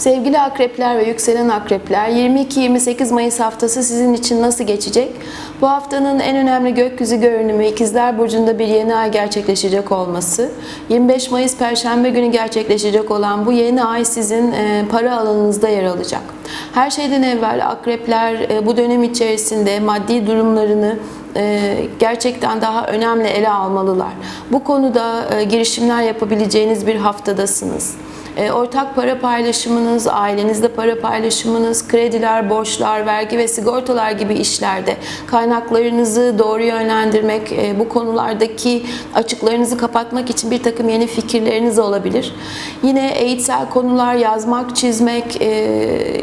Sevgili akrepler ve yükselen akrepler 22-28 Mayıs haftası sizin için nasıl geçecek? Bu haftanın en önemli gökyüzü görünümü İkizler Burcu'nda bir yeni ay gerçekleşecek olması. 25 Mayıs Perşembe günü gerçekleşecek olan bu yeni ay sizin e, para alanınızda yer alacak. Her şeyden evvel akrepler e, bu dönem içerisinde maddi durumlarını e, gerçekten daha önemli ele almalılar. Bu konuda girişimler yapabileceğiniz bir haftadasınız. E, Ortak para paylaşımınız, ailenizde para paylaşımınız, krediler, borçlar, vergi ve sigortalar gibi işlerde kaynaklarınızı doğru yönlendirmek, e, bu konulardaki açıklarınızı kapatmak için bir takım yeni fikirleriniz olabilir. Yine eğitsel konular, yazmak, çizmek, e,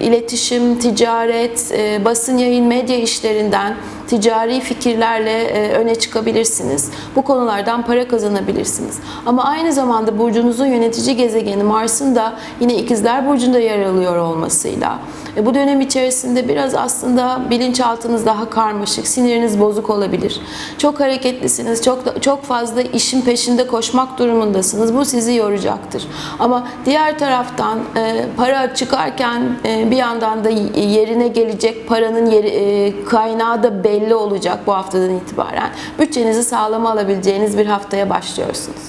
iletişim, ticaret, basın yayın, medya işlerinden ticari fikirlerle e, öne çıkabilirsiniz. Bu konulardan para kazanabilirsiniz. Ama aynı zamanda burcunuzun yönetici gezegeni Mars'ın da yine İkizler Burcu'nda yer alıyor olmasıyla e, bu dönem içerisinde biraz aslında bilinçaltınız daha karmaşık, siniriniz bozuk olabilir. Çok hareketlisiniz, çok çok fazla işin peşinde koşmak durumundasınız. Bu sizi yoracaktır. Ama diğer taraftan e, para çıkarken e, bir yandan da yerine gelecek paranın yeri, e, kaynağı da belli olacak bu haftadan itibaren. Bütçenizi sağlama alabileceğiniz bir haftaya başlıyorsunuz.